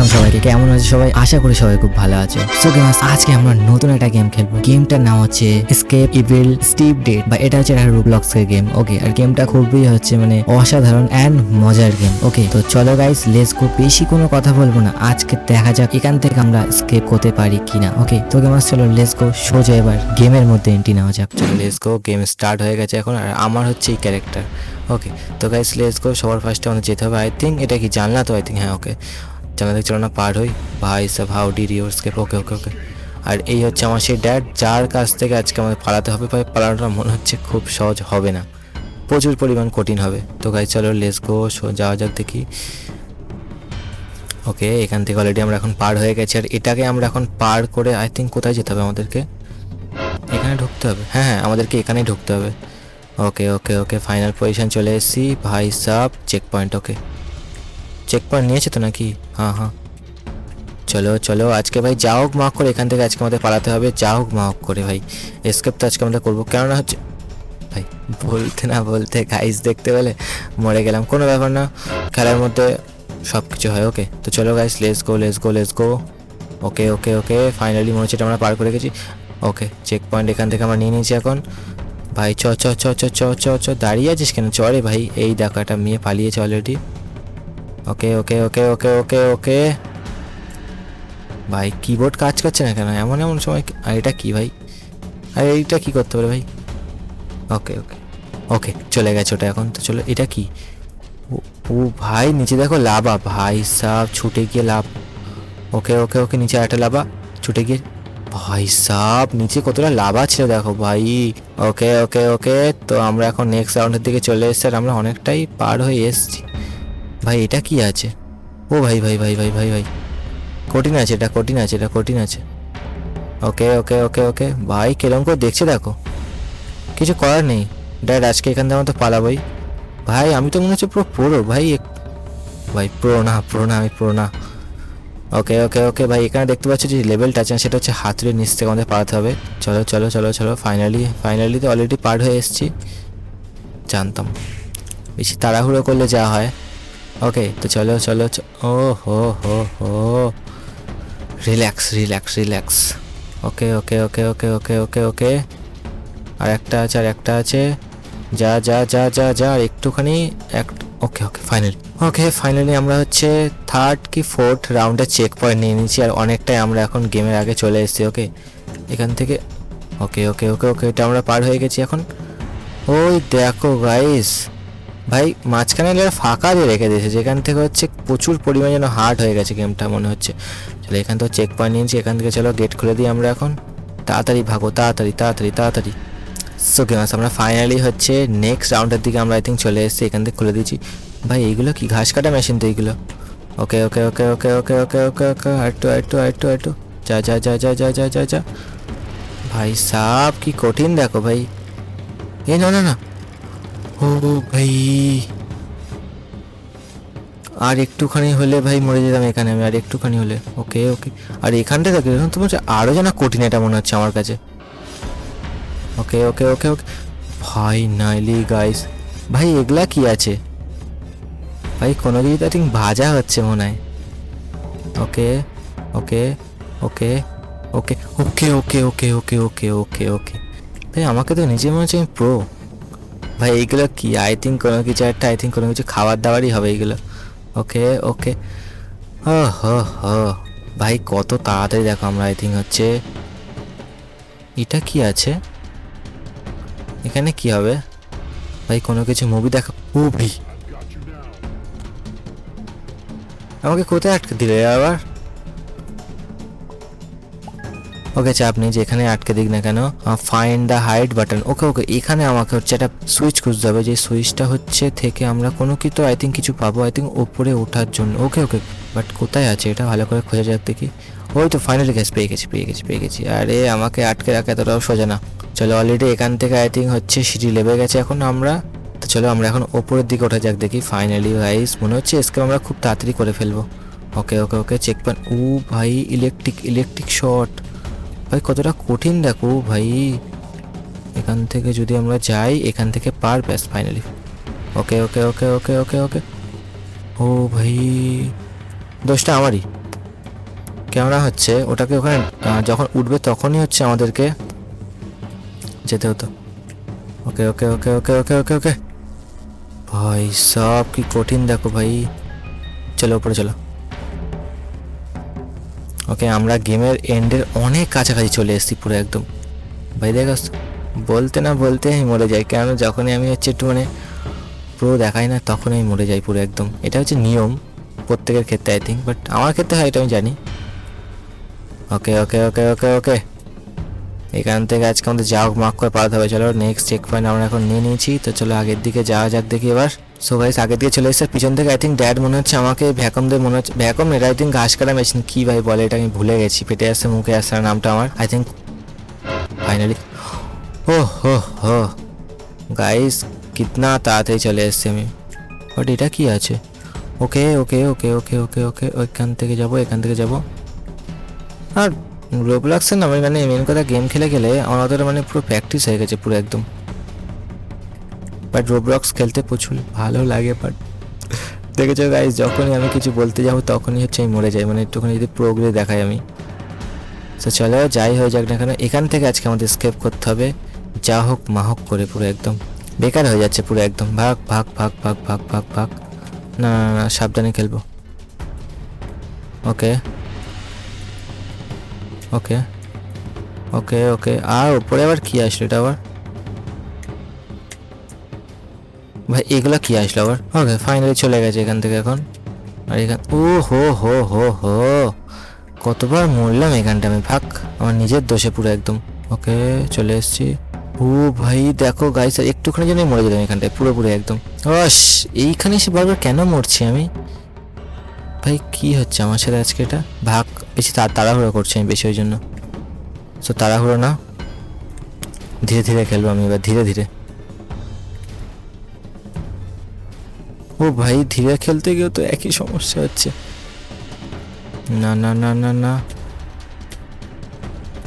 Welcome সবাইকে, কেমন আছে সবাই? আশা করি সবাই খুব ভালো আছে। সো গেমার্স আজকে আমরা নতুন একটা গেম খেলব। গেমটার নাম হচ্ছে স্কেপ ইভিল স্টিভ ডেট বা এটা হচ্ছে একটা রুবলক্স এর গেম ওকে আর গেমটা খুবই হচ্ছে মানে অসাধারণ অ্যান্ড মজার গেম ওকে তো চলো গাইস লেটস গো বেশি কোনো কথা বলব না। আজকে দেখা যাক এখান থেকে আমরা স্কেপ করতে পারি কিনা ওকে তো গেমার্স চলো লেটস গো সোজা এবার গেমের মধ্যে এন্ট্রি নেওয়া যাক। চলো লেটস গো গেম স্টার্ট হয়ে গেছে এখন, আর আমার হচ্ছে এই ক্যারেক্টার ওকে তো গাইস লেটস গো সবার ফার্স্টে আমাদের যেতে হবে। আই থিঙ্ক এটা কি জানলা তো? আই থিঙ্ক হ্যাঁ ওকে থেকে চলো না, পার হই। ভাই, সব how did okay okay okay আর এই হচ্ছে আমার সেই ড্যাড যার কাছ থেকে আজকে আমাদের পালাতে হবে, ভাই, পালানোটা মনে হচ্ছে খুব সহজ হবে না। প্রচুর পরিমাণ কঠিন হবে। তো গাইস চলো লেটস গো যাওয়া যাক দেখি। ওকে এখান থেকে অলরেডি আমরা এখন পার হয়ে গেছি। আর এটাকে আমরা এখন পার করে আই থিঙ্ক কোথায় যেতে হবে আমাদেরকে? এখানে ঢুকতে হবে। হ্যাঁ হ্যাঁ আমাদেরকে এখানেই ঢুকতে হবে। ওকে ওকে ওকে ফাইনাল পজিশন চলে এসেছি। ভাই sub check point okay check point নিয়েছে তো নাকি? হ্যাঁ হ্যাঁ। চলো চলো, আজকে ভাই যা হোক মাক করে এখান থেকে আজকে আমাদের পালাতে হবে, যা হোক মাক করে ভাই। এসকেপ তো আজকে আমরা করব। কেননা হচ্ছে, ভাই, বলতে না বলতে গাইস দেখতে পেলে মরে গেলাম। কোনো ব্যাপার না, খেলার মধ্যে সব কিছু হয় ওকে তো চলো guys let's go let's go let's go okay okay okay finally মনে হচ্ছে এটা আমরা পার করে গেছি। ওকে চেক পয়েন্ট এখান থেকে আমরা নিয়ে নিয়েছি এখন। ভাই, চ চ চ চ চ চ চ, দাঁড়িয়ে আছিস কেন? চরে ভাই, এই দেখো একটা মেয়ে পালিয়েছে অলরেডি ওকে ওকে ওকে ওকে ওকে ওকে। ভাই কিবোর্ড কাজ করছে না কেন? এমন এমন সময় আর এটা কি ভাই? আর এইটা কি করতে পারে ভাই? ওকে ওকে। ওকে, চলে গেছে ওটা এখন। তো চলো, এটা কি? ও- ভাই, নিচে দেখো লাভা ভাই সাহ ছুটে গিয়ে লাভ ওকে ওকে ওকে, নিচে একটা লাভা ছুটে গিয়ে ভাই সাহ নিচে কতটা লাভা ছিল দেখো ভাই। ওকে ওকে ওকে। তো আমরা এখন নেক্সট রাউন্ডের দিকে চলে এসেছি আর আমরা অনেকটাই পার হয়ে এসেছি। ভাই, এটা কি আছে? ও ভাই ভাই ভাই ভাই ভাই ভাই। কঠিন আছে এটা, কঠিন আছে এটা, কঠিন আছে। ওকে ওকে ওকে ওকে। ভাই, কিরম করে দেখছে দেখো। কিছু করার নেই। ড্যাড আজকে এখান থেকে আমাদের পালাবই। ভাই, আমি তো মনে হচ্ছে পুরো পুরো। ভাই ভাই, প্রো না প্রো না, আমি প্রো না। ওকে ওকে ওকে। ভাই, এখানে দেখতে পাচ্ছি যে লেভেলটা আছে, সেটা হচ্ছে হাতুড়ির নিচ থেকে আমাদের পালাতে হবে। চলো চলো চলো চলো। ফাইনালি ফাইনালি তো অলরেডি পার হয়ে এসেছি। জানতাম। বেশি তাড়াহুড়ো করলে যা হয়। ওকে তো চলো চলো ও, হো হো হো। Relax relax relax okay okay okay okay okay okay okay আর একটা আছে, আর একটা আছে। যা যা যা যা যা, আর একটুখানি এক ওকে ওকে ফাইনালি ওকে ফাইনালি আমরা হচ্ছে থার্ড কি ফোর্থ রাউন্ডে চেক পয়েন্ট নিয়ে নিয়েছি, আর অনেকটাই আমরা এখন গেমের আগে চলে এসেছি ওকে এখান থেকে ওকে ওকে ওকে ওকে এটা আমরা পার হয়ে গেছি এখন। ওই দেখো গাইস ভাই, মাঝখানে ফাঁকা দিয়ে রেখে দিয়েছে, যেখান থেকে হচ্ছে প্রচুর পরিমাণে যেন হার্ড হয়ে গেছে গেমটা মনে হচ্ছে। চলো এখান থেকে চেক পয়েন্ট নিয়েছি এখান থেকে চলো গেট খুলে দিই আমরা এখন। তাড়াতাড়ি ভাগো, তাড়াতাড়ি তাড়াতাড়ি তাড়াতাড়ি। সো গেমাস আমরা ফাইনালি হচ্ছে নেক্সট রাউন্ডের দিকে আমরা আই থিঙ্ক চলে এসেছি, এখান থেকে খুলে দিয়েছি। ভাই, এইগুলো কি ঘাস কাটা মেশিন তো এইগুলো? ওকে okay okay okay okay okay okay ওকে আরেকটু আরেকটু আরেকটু আরেকটু যা যা যা যা যা যা যা যা। ভাই, সাপ কি কঠিন দেখো ভাই। এ, না না না। ও ভাই আর একটুখানি হলে ভাই মরে যেতাম এখানে আমি আর একটুখানি হলে ওকে ওকে আর এখানটা দেখো এখন তোমার আরও যেন কঠিন এটা মনে হচ্ছে আমার কাছে ওকে ওকে ওকে ওকে ভাই নাইলি গাইস ভাই এগুলা কি আছে ভাই কোনো কিছু তো ঠিক ভাজা হচ্ছে মনে হয় ওকে okay okay okay okay okay okay okay okay okay ওকে ভাই আমাকে তো নিজে মনে হচ্ছে আমি প্রো ভাই, এইগুলো কি? আই থিঙ্ক কোনো কিছু একটা আই থিঙ্ক কোনো কিছু খাবার দাবারই হবে এইগুলো। ওকে ওকে হো হো ভাই, কত তাড়াতাড়ি দেখো আমরা আই থিঙ্ক হচ্ছে, এটা কি আছে? এখানে কি হবে? ভাই, কোনো কিছু মুভি দেখা ভাই আমাকে কোথায় আটকে দিলে আবার? ওকে চাপ নেই, যেখানে আটকে দিক না কেন। Find the height button okay okay, এখানে আমাকে হচ্ছে একটা সুইচ খুঁজতে হবে। যে সুইচটা হচ্ছে থেকে আমরা কোনো কিছু আই থিঙ্ক কিছু পাবো। আই থিঙ্ক ওপরে ওঠার জন্য। ওকে ওকে বাট কোথায় আছে এটা? ভালো করে খোঁজা যাক দেখি। ওই তো ফাইনালি গ্যাস পেয়ে গেছি পেয়ে গেছি পেয়ে গেছি। আরে, আমাকে আটকে রাখা এতটাও সোজা না। চলো অলরেডি এখান থেকে আই থিঙ্ক হচ্ছে সিঁড়ি লেবে গেছে এখন আমরা। তো চলো আমরা এখন ওপরের দিকে ওঠা যাক দেখি। ফাইনালি গাইস মনে হচ্ছে এসকে আমরা খুব তাড়াতাড়ি করে ফেলব। ওকে ওকে ওকে চেক পান ও ভাই ইলেকট্রিক ইলেকট্রিক শর্ট ভাই, কতটা কঠিন দেখো ভাই। এখান থেকে যদি আমরা যাই, এখান থেকে পার ব্যাস ফাইনালি ওকে ওকে ওকে ওকে ওকে ওকে ও ভাই, দোষটা আমারই। কেননা হচ্ছে, ওটাকে ওখানে যখন উঠবে তখনই হচ্ছে আমাদেরকে যেতে হতো। ওকে okay okay okay okay okay ওকে ভাই, সব কি কঠিন দেখো ভাই। চলো, উপরে চলো। ওকে আমরা গেমের এন্ডের অনেক কাছাকাছি চলে এসেছি পুরো একদম। ভাই, দেখো, বলতে না বলতে আমি মরে যাই কেন যখনই আমি হচ্ছে একটু মানে পুরো দেখাই না তখন আমি মরে যাই পুরো একদম। এটা হচ্ছে নিয়ম প্রত্যেকের ক্ষেত্রে আই থিঙ্ক বাট আমার ক্ষেত্রে হয়, এটা আমি জানি। ওকে ওকে ওকে ওকে ওকে এখান থেকে আজকে আমাদের যা হোক মার্ক করে পালাতে হবে, চলো নেক্সট চেক পয়েন্ট আমরা এখন নিয়ে নিয়েছি, তো চলো আগের দিকে যাওয়া যাক দেখি এবার। সো গাইস আগের দিকে চলে এসেছে। পিছন থেকে আই থিঙ্ক ড্যাড মনে হচ্ছে আমাকে, ভ্যাকম দিয়ে মনে হচ্ছে ভ্যাকম এটা আই থিঙ্ক ঘাস কাটা মেশিন কী ভাই বলে, এটা আমি ভুলে গেছি। পেটে আসছে মুখে, আসছে নামটা আমার। আই থিঙ্ক ফাইনালি ও, হো হো। গাইস কিতনা তাড়াতাড়ি চলে এসেছি আমি। বাট এটা কি আছে? ওকে ওকে ওকে ওকে ওকে ওকে ওইখান থেকে যাব, এখান থেকে যাব। আর রোবলাক্সের না আমি মানে মেন কথা গেম খেলে গেলে আমার অতটা মানে পুরো প্র্যাকটিস হয়ে গেছে পুরো একদম। বাট রোবলক্স খেলতে প্রচুর ভালো লাগে বাট দেখেছ গাইজ যখনই আমি কিছু বলতে যাব, তখনই হচ্ছে আমি মরে যাই। মানে একটুখানি যদি প্রোগ্রেস দেখাই আমি। তো চলো, যাই হয়ে যাক না কেন, এখান থেকে আজকে আমাদের স্কেপ করতে হবে। যা হোক, মা হোক করে পুরো একদম। বেকার হয়ে যাচ্ছে পুরো একদম। ভাগ ভাগ ভাগ ভাগ ভাগ ভাগ ভাগ। না না না সাবধানে খেলব। ওকে ওকে ওকে ওকে আর উপরে আবার কি আসলো এটা আবার? ভাই, এগুলো কি আসলো আবার? ওকে ফাইনালি চলে গেছে এখান থেকে এখন। আর এখান ও হো হো হো। হো কতবার মরলাম এখানটা আমি, ভাগ। আমার নিজের দোষে পুরো একদম। ওকে চলে এসেছি। ও ভাই, দেখো গাইস একটুখানি জন্য মরে যেতাম এখানটায়, পুরোপুরি একদম। অস এইখানে সে বারবার কেন মরছি আমি? ভাই, কি হচ্ছে আমার সাথে আজকে এটা? ভাগ, বেশি তাড়াহুড়ো করছি আমি বেশি ওই জন্য। সো তাড়াহুড়ো না। ধীরে ধীরে খেলব আমি এবার, ধীরে ধীরে। ও ভাই, ধীরে খেলতে গিয়েও তো একই সমস্যা হচ্ছে। না না না না না।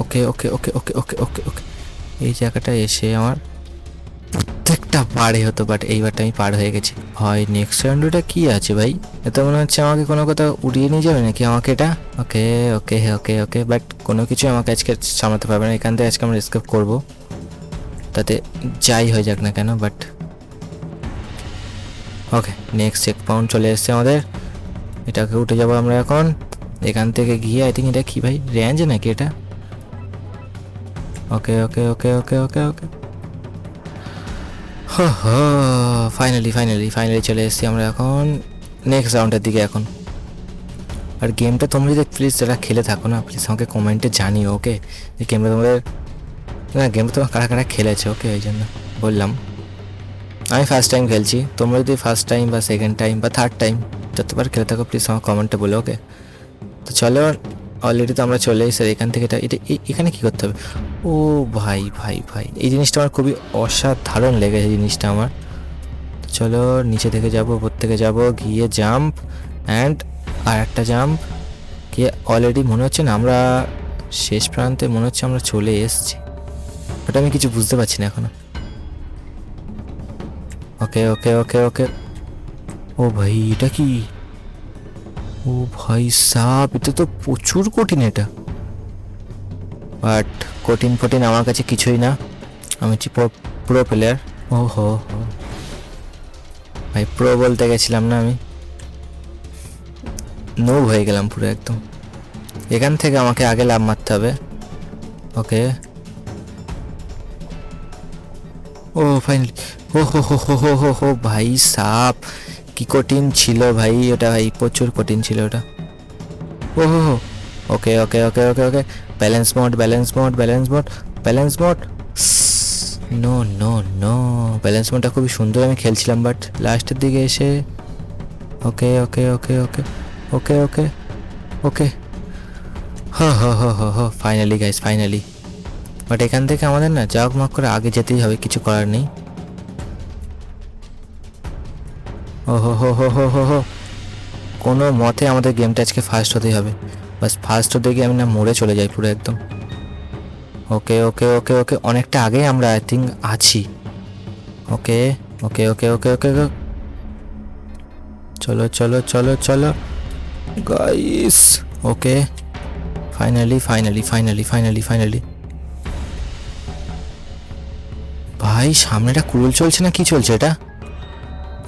ওকে okay okay okay okay okay ওকে। এই জায়গাটা এসে আমার প্রত্যেকটা পারে হতো বাট এইবারটা আমি পার হয়ে গেছি। হয় নেক্সট রাউন্ডটা কি আছে ভাই? এটা মনে হচ্ছে আমাকে কোনো কোথাও উড়িয়ে নিয়ে যাবে নাকি আমাকে এটা? Okay okay okay okay but কোনো কিছু আমাকে আজকে সামলাতে পারবে না। এখান থেকে আজকে আমরা স্কেপ করব। তাতে যাই হয়ে যাক না কেন but okay next check point চলে এসেছে আমাদের। এটাকে উঠে যাব আমরা এখন। এখান থেকে গিয়ে আই থিঙ্ক এটা কি ভাই? রেঞ্জ নাকি এটা? Okay okay okay okay okay okay finally finally finally চলে এসেছি আমরা এখন। নেক্সট রাউন্ডের দিকে এখন। আর গেমটা তোমরা যদি প্লিজ যারা খেলে থাকো না প্লিজ আমাকে কমেন্টে জানিও ওকে যে গেমটা তোমাদের না গেমটা তোমার কারা কারা খেলেছে ওকে ওই জন্য বললাম। আমি ফার্স্ট টাইম খেলছি। তোমরা যদি ফার্স্ট টাইম বা সেকেন্ড টাইম বা থার্ড টাইম যতবার খেলে থাকো প্লিজ আমার কমেন্টে বলো ওকে তো চলো অলরেডি তো আমরা চলে এসে এখান থেকে এটা এখানে কী করতে হবে? ও ভাই ভাই ভাই, এই জিনিসটা আমার খুবই অসাধারণ লেগেছে জিনিসটা আমার। তো চলো, নিচে থেকে যাব, উপর থেকে যাব, গিয়ে জাম্প অ্যান্ড আর একটা জাম্প গিয়ে অলরেডি মনে হচ্ছে না আমরা শেষ প্রান্তে, মনে হচ্ছে আমরা চলে এসেছি। বাট আমি কিছু বুঝতে পারছি না এখনও। ওকে ওকে ওকে ওকে ও ভাই, এটা কি? ও ভাই সাপ এটা তো প্রচুর কঠিন এটা। বাট কঠিন ফটিন আমার কাছে কিছুই না। আমি হচ্ছি প্রো প্লেয়ার ও হো হো ভাই প্রো বলতে গেছিলাম না আমি। নোব হয়ে গেলাম পুরো একদম। এখান থেকে আমাকে আগে লাভ মারতে হবে। ওকে ও ফাইনালি ও হো হো হো হো হো হো ভাই সাপ কি কঠিন ছিল ভাই ওটা ভাই প্রচুর কঠিন ছিল ওটা ও হো হো okay okay okay okay okay balance mode balance mode balance mode balance mode no no no balance মোডটা খুবই সুন্দর আমি খেলছিলাম বাট লাস্টের দিকে এসে ওকে okay okay okay okay okay ওকে হ হ হ হ ফাইনালি গাইস ফাইনালি বাট এখান থেকে আমাদের না যাক মাক করে আগে যেতেই হবে, কিছু করার নেই। ও হো হো হো হো হো। হো কোনো মতে আমাদের গেমটা আজকে ফার্স্ট হতেই হবে। বাস ফার্স্ট হতে গিয়ে আমি না মরে চলে যাই পুরো একদম। ওকে ওকে ওকে ওকে, অনেকটা আগেই আমরা আই থিঙ্ক আছি। ওকে ওকে ওকে ওকে ওকে চলো চলো চলো চলো। Guys okay. Finally finally finally finally finally ভাই, সামনেটা কুরুল চলছে না? কি চলছে এটা?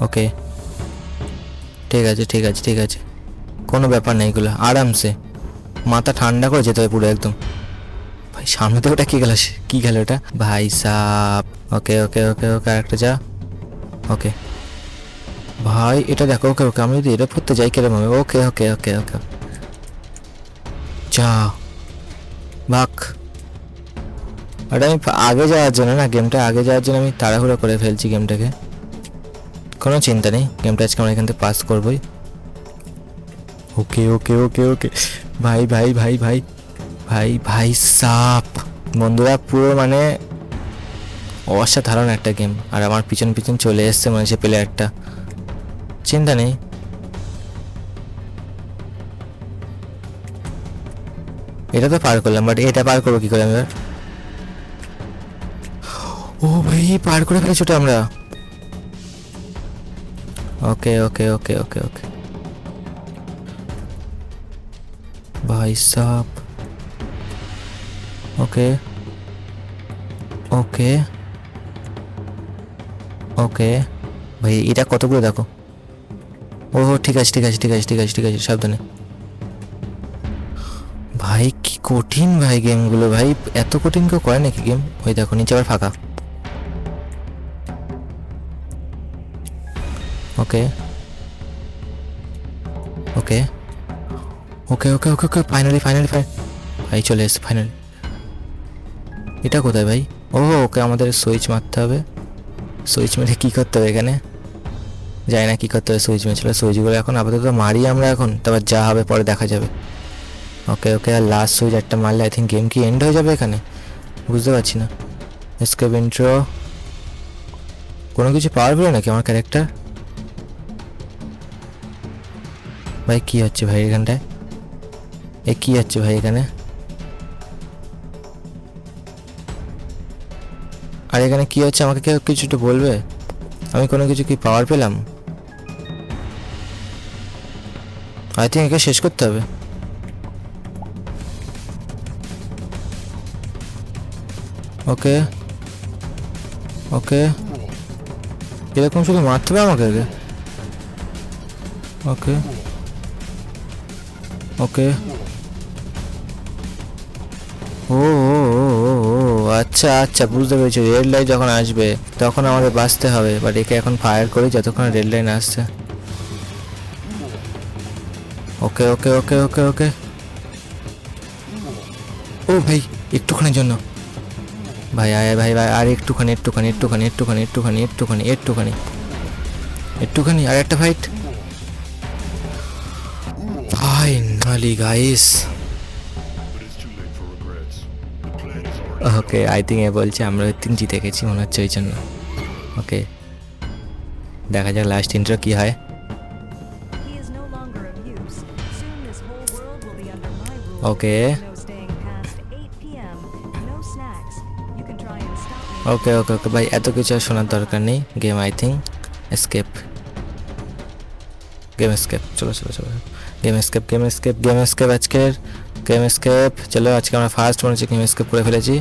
ওকে ঠিক আছে ঠিক আছে ঠিক আছে। কোনো ব্যাপার নেই এগুলো, আরামসে। মাথা ঠান্ডা করে যেতে হবে পুরো একদম। ভাই, সামনে তো ওটা কী গেল? কী গেল ওটা? ভাই সাপ ওকে ওকে ওকে ওকে আরেকটা যা। ওকে ভাই, এটা দেখো ওকে ওকে আমি যদি এটা পড়তে যাই কেরম হবে? ওকে ওকে ওকে ওকে যা। বাক ওটা আমি আগে যাওয়ার জন্য না গেমটা আগে যাওয়ার জন্য আমি তাড়াহুড়ো করে ফেলছি গেমটাকে কোনো চিন্তা নেই গেমটা আজকে আমরা এখান থেকে পাস করবোই। ওকে ওকে ওকে ওকে ভাই ভাই ভাই ভাই ভাই ভাই সাপ। বন্ধুরা, পুরো মানে অসাধারণ একটা গেম আর আমার পিছন পিছন চলে এসছে মানে সে প্লেয়ারটা চিন্তা নেই। এটা তো পার করলাম বাট এটা পার করব কি করে আমি এবার? পার করে ফেলেছি ওটা আমরা? ওকে ওকে ওকে ওকে ওকে ভাই সাপ ওকে ওকে ওকে ভাই, এটা কতগুলো দেখো? ও ঠিক আছে ঠিক আছে ঠিক আছে ঠিক আছে ঠিক আছে, সাবধানে। ভাই, কি কঠিন ভাই গেমগুলো ভাই। এত কঠিন কেউ করে নাকি গেম ওই দেখো, নিচে আবার ফাঁকা। Okay okay okay okay okay okay finally finally fine ভাই, চলে এসছে ফাইনালি এটা কোথায় ভাই? ও ওকে আমাদের সুইচ মারতে হবে। সুইচ মেরে কী করতে হবে এখানে? জানি না কী করতে হবে সুইচ মেরেছিল সুইচগুলো এখন আপাতত মারি আমরা এখন। তারপর যা হবে পরে দেখা যাবে। ওকে ওকে আর লাস্ট সুইচ একটা মারলে আই থিঙ্ক গেম কি এন্ড হয়ে যাবে এখানে? বুঝতে পারছি না। স্কেপ ইন্ট্রো কোনো কিছু পাওয়ার পেল নাকি আমার ক্যারেক্টার ভাই, কি হচ্ছে ভাই এখানটায়? এ, কি হচ্ছে ভাই এখানে? আর এখানে কি হচ্ছে? আমাকে কেউ কিছু একটু বলবে? আমি কোনো কিছু কি পাওয়ার পেলাম? আই থিঙ্ক একে শেষ করতে হবে। ওকে। ওকে। এরকম শুধু মারতে হবে আমাকে ওকে। ওকে। ও আচ্ছা আচ্ছা বুঝতে পেরেছি। রেড লাইট যখন আসবে, তখন আমাদের বাঁচতে হবে। বাট একে এখন ফায়ার করি যতক্ষণ রেড লাইন আসছে। ওকে ওকে ওকে ওকে ওকে। ও ভাই, একটুখানির জন্য। ভাই, আয়, ভাই ভাই, আর একটুখানি একটুখানি একটুখানি একটুখানি একটুখানি একটুখানি একটুখানি। একটুখানি আর একটা fight finally, guys. Okay I think এ বলছি আমরা আই জিতে গেছি মনে হচ্ছে ওই জন্য। ওকে দেখা যাক লাস্ট ইন্টার কী হয়। ওকে ওকে ওকে ওকে ভাই এত কিছু আর শোনার দরকার নেই। Game I think escape game escape চলো চলো চলো। Game escape game escape game escape আজকের গেম এসকেপ চলো, আজকে আমরা ফার্স্ট মনে হচ্ছে গেম এসকেপ করে ফেলেছি।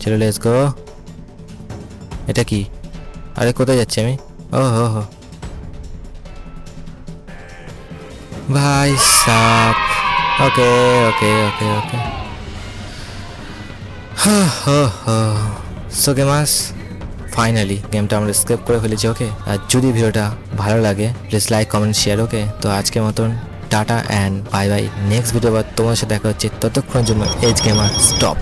চলো লেটস গো এটা কি? আরে, কোথায় যাচ্ছি আমি? ও, হো হো। ভাই, সাপ। ওকে ওকে ওকে ওকে। সো গেমাস ফাইনালি গেমটা আমরা স্কেপ করে ফেলেছি ওকে আর যদি ভিডিওটা ভালো লাগে please like comment share okay তো আজকের মতন tata and bye bye. Next video তোমার সাথে দেখা হচ্ছে। ততক্ষণের জন্য এজ গেমার, স্টপ।